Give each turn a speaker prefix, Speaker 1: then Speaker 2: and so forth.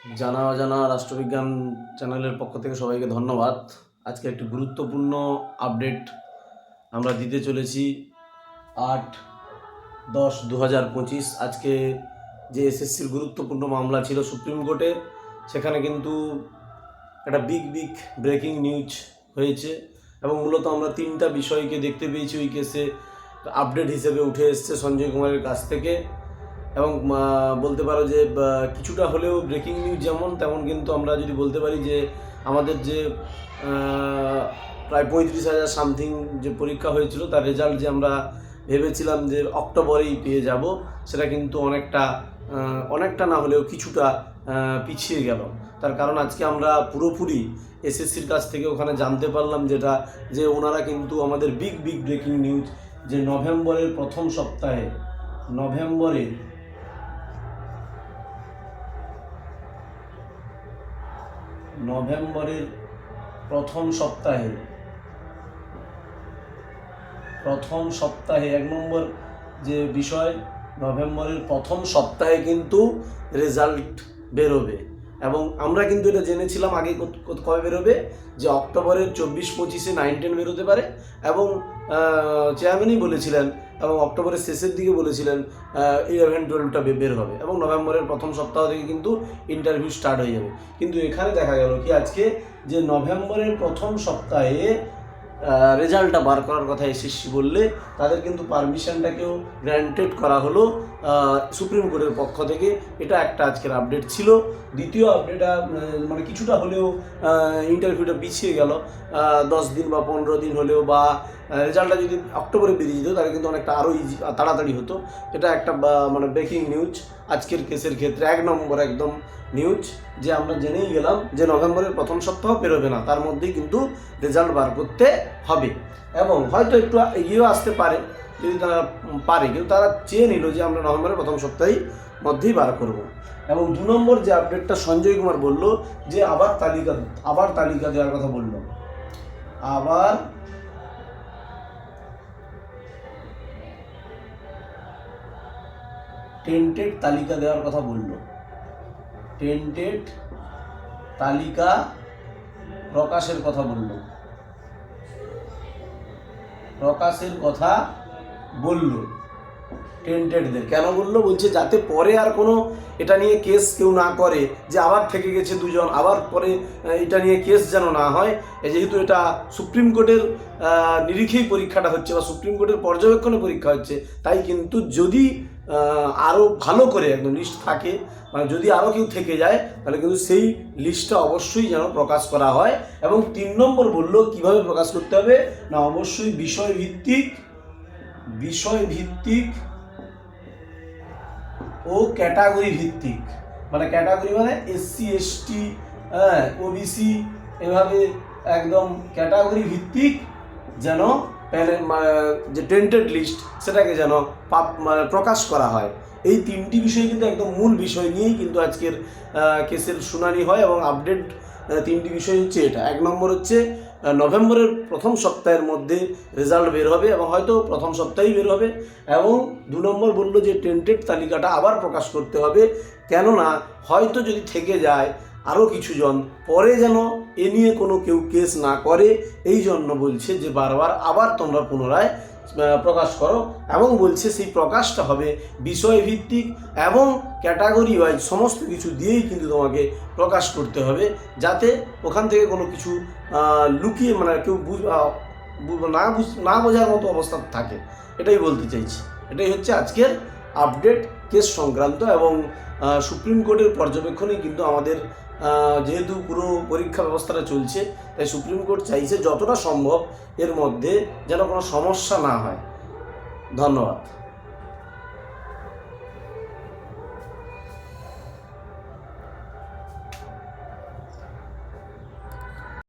Speaker 1: জানা অজানা রাষ্ট্রবিজ্ঞান চ্যানেলের পক্ষ থেকে সবাইকে ধন্যবাদ। আজকে একটি গুরুত্বপূর্ণ আপডেট আমরা দিতে চলেছি আট দশ দু হাজার পঁচিশ। আজকে যে এসএসসির গুরুত্বপূর্ণ মামলা ছিল সুপ্রিম কোর্টে, সেখানে কিন্তু একটা বিগ বিগ ব্রেকিং নিউজ হয়েছে এবং মূলত আমরা তিনটা বিষয়কে দেখতে পেয়েছি ওই কেসে আপডেট হিসেবে উঠে এসছে সঞ্জয় কুমারের কাছ থেকে। এবং বলতে পারো যে কিছুটা হলেও ব্রেকিং নিউজ যেমন, তেমন কিন্তু আমরা যদি বলতে পারি যে, আমাদের যে প্রায় পঁয়ত্রিশ হাজার সামথিং যে পরীক্ষা হয়েছিল, তার রেজাল্ট যে আমরা ভেবেছিলাম যে অক্টোবরেই পেয়ে যাব, সেটা কিন্তু অনেকটা অনেকটা না হলেও কিছুটা পিছিয়ে গেল। তার কারণ আজকে আমরা পুরোপুরি এসএসসির কাছ থেকে ওখানে জানতে পারলাম যেটা, যে ওনারা কিন্তু আমাদের বিগ বিগ ব্রেকিং নিউজ যে নভেম্বরের প্রথম সপ্তাহে নভেম্বরের নভেম্বরের প্রথম সপ্তাহে। প্রথম সপ্তাহে, এক নম্বর যে বিষয়, নভেম্বরের প্রথম সপ্তাহে কিন্তু রেজাল্ট বেরোবে। এবং আমরা কিন্তু এটা জেনেছিলাম আগে কবে বেরোবে? যে অক্টোবরের চব্বিশ পঁচিশে নাইন টেন বেরোতে পারে। এবং চেয়ারম্যানই বলেছিলেন এবং অক্টোবরের শেষের দিকে বলেছিলেন ইলেভেন টুয়েলভটা বের হবে এবং নভেম্বরের প্রথম সপ্তাহ থেকে কিন্তু ইন্টারভিউ স্টার্ট হয়ে যাবে। কিন্তু এখানে দেখা গেল কি, আজকে যে নভেম্বরের প্রথম সপ্তাহে রেজাল্টটা বার করার কথা এসএসসি বললে, তাদের কিন্তু পারমিশনটাকেও গ্র্যান্টেড করা হলো। সুপ্রিম কোর্টের পক্ষ থেকে এটা একটা আজকের আপডেট ছিল। দ্বিতীয় আপডেটটা মানে কিছুটা হলেও ইন্টারভিউটা পিছিয়ে গেল। দশ দিন বা পনেরো দিন হলেও বা রেজাল্টটা যদি অক্টোবরে বেরিয়ে যেত, তাহলে কিন্তু অনেকটা আরও ইজি তাড়াতাড়ি হতো। এটা একটা মানে ব্রেকিং নিউজ আজকের কেসের ক্ষেত্রে এক নম্বর একদম নিউজ যে আমরা জেনেই গেলাম যে নভেম্বরের প্রথম সপ্তাহ পেরোবে না, তার মধ্যেই কিন্তু রেজাল্ট বার করতে হবে। এবং হয়তো একটু এগিয়েও আসতে পারে। যদি তারা পারে, কিন্তু তারা চেয়ে নিল যে আমরা নভেম্বরের প্রথম সপ্তাহেই মধ্যেই বার করব। এবং দু নম্বর যে আপডেটটা সঞ্জয় কুমার বলল যে আবার তালিকা আবার তালিকা দেওয়ার কথা বলল। আবার টেন্টেড তালিকা দেওয়ার কথা বলল। টেন্টেড তালিকা প্রকাশের কথা বলল। প্রকাশের কথা বলল, টেন্টেডদের। কেন বলল? বলছে, যাতে পরে আর কোনো এটা নিয়ে কেস কেউ না করে, যে আবার থেকে গেছে দুজন, আবার পরে এটা নিয়ে কেস যেন না হয়। যেহেতু এটা সুপ্রিম কোর্টের নিরিখেই পরীক্ষাটা হচ্ছে বা সুপ্রিম কোর্টের পর্যবেক্ষণে পরীক্ষা হচ্ছে, তাই কিন্তু যদি আরও ভালো করে একদম লিস্ট থাকে মানে যদি আরও কেউ থেকে যায়, তাহলে কিন্তু সেই লিস্টটা অবশ্যই যেন প্রকাশ করা হয়। এবং তিন নম্বর বলল, কীভাবে প্রকাশ করতে হবে? না, অবশ্যই বিষয় ভিত্তিক বিষয় ভিত্তিক ও ক্যাটাগরি ভিত্তিক মানে ক্যাটাগরি মানে এসসি এসটি হ্যাঁ ওবিসি এভাবে একদম ক্যাটাগরি ভিত্তিক যেন যে টেন্টেড লিস্ট সেটাকে যেন পাপ মানে প্রকাশ করা হয়। এই তিনটি বিষয় কিন্তু একদম মূল বিষয় নিয়েই কিন্তু আজকের কেসের শুনানি হয় এবং আপডেট তিনটি বিষয় হচ্ছে এটা। এক নম্বর হচ্ছে নভেম্বরের প্রথম সপ্তাহের মধ্যে রেজাল্ট বের হবে এবং হয়তো প্রথম সপ্তাহেই বের হবে এবং দু নম্বর বলল যে টেন্টেড তালিকাটা আবার প্রকাশ করতে হবে। কেননা হয়তো যদি থেকে যায় আরও কিছুজন পরে যেন এ নিয়ে কোনো কেউ কেস না করে, এই জন্য বলছে যে বারবার আবার তোমরা পুনরায় প্রকাশ করো এবং বলছে সেই প্রকাশটা হবে বিষয়ভিত্তিক এবং ক্যাটাগরি ওয়াইজ সমস্ত কিছু দিয়েই কিন্তু তোমাকে প্রকাশ করতে হবে যাতে ওখান থেকে কোনো কিছু লুকিয়ে মানে কেউ না বুঝ, না বোঝার মতো অবস্থা থাকে। এটাই বলতে চাইছি। এটাই হচ্ছে আজকের আপডেট কেস সংক্রান্ত এবং সুপ্রিম কোর্টের পর্যবেক্ষণেই কিন্তু আমাদের যেহেতু পুরো পরীক্ষা ব্যবস্থাটা চলছে, তাই সুপ্রিম কোর্ট চাইছে যতটা সম্ভব এর মধ্যে যেন কোনো সমস্যা না হয়। ধন্যবাদ।